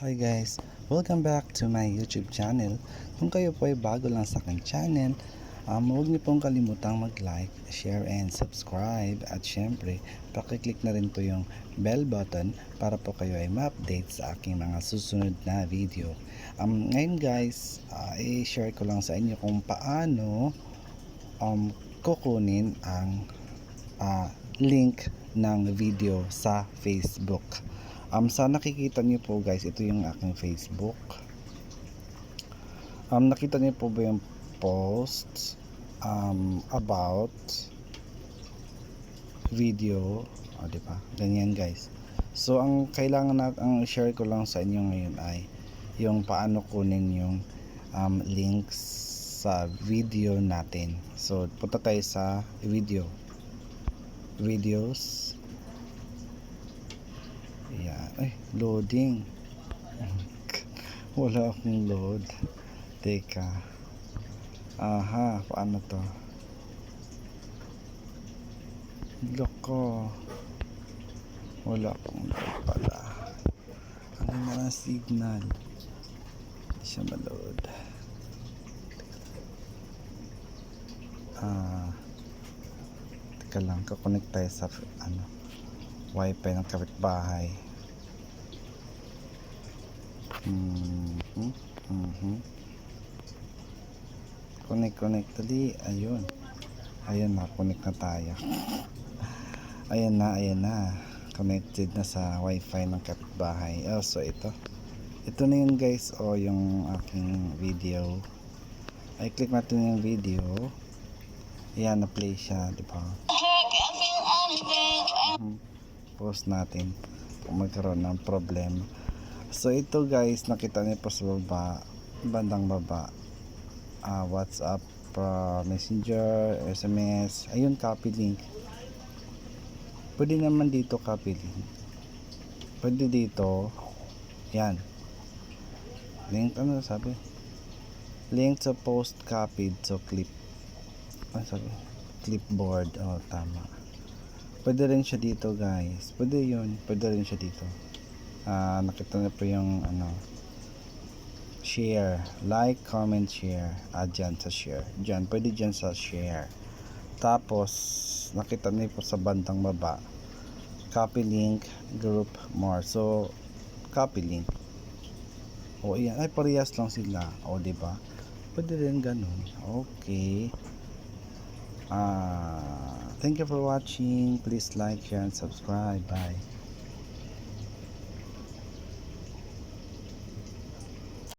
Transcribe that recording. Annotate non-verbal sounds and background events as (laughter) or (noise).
Hi guys! Welcome back to my YouTube channel. Kung kayo po ay bago lang sa aking channel, um, huwag niyo pong kalimutang mag-like, share, and subscribe. At syempre, pakiclick na rin po yung bell button para po kayo ay ma-update sa aking mga susunod na video. Um, ngayon guys, uh, i-share ko lang sa inyo kung paano um, kukunin ang ah, link ng video sa Facebook. Um, sa nakikita niyo po guys, ito yung aking Facebook. Um, nakita niyo po ba yung post um, about video? O, di ba? Ganyan guys. So, ang kailangan na, ang share ko lang sa inyo ngayon ay yung paano kunin yung um, links sa video natin. So, punta tayo sa video. Videos. Ay, loading. (laughs) Wala akong load. Teka. Aha, paano to? Loko. Wala akong load pala. Ano ang signal? Hindi siya ma-load. Ah. Teka lang, kakonect tayo sa ano, wifi ng kapitbahay. Mhm. Mhm. Connect, connect dali. Ayun. Ayun na, connect na tayo. (laughs) Ayan na, ayan na. Connected na sa wifi ng kapitbahay. Oh, so ito. Ito na yun guys, o oh, yung aking video. Ay, click natin yung video. Ayan, na-play siya, di ba? Mhm. Post natin kung magkaroon ng problem. So ito guys, nakita niyo po sa baba, bandang baba. Ah, WhatsApp, ah, Messenger, SMS, ayun copy link. Pwede naman dito copy link. Pwede dito. Yan. Link ano sabi? Link sa post copied so clip. Ano sabi? Clipboard. Oh, tama. Pwede rin siya dito guys. Pwede yun. Pwede rin siya dito. Ah, nakita na po yung ano share. Like, comment, share. Ah, dyan sa share. Dyan. Pwede dyan sa share. Tapos, nakita niyo po sa bandang baba. Copy link, group, more. So, copy link. O, ayan. Ay, parehas lang sila. O, di ba? Pwede rin ganun. Okay. Ah, thank you for watching. Please like, share, and subscribe. Bye.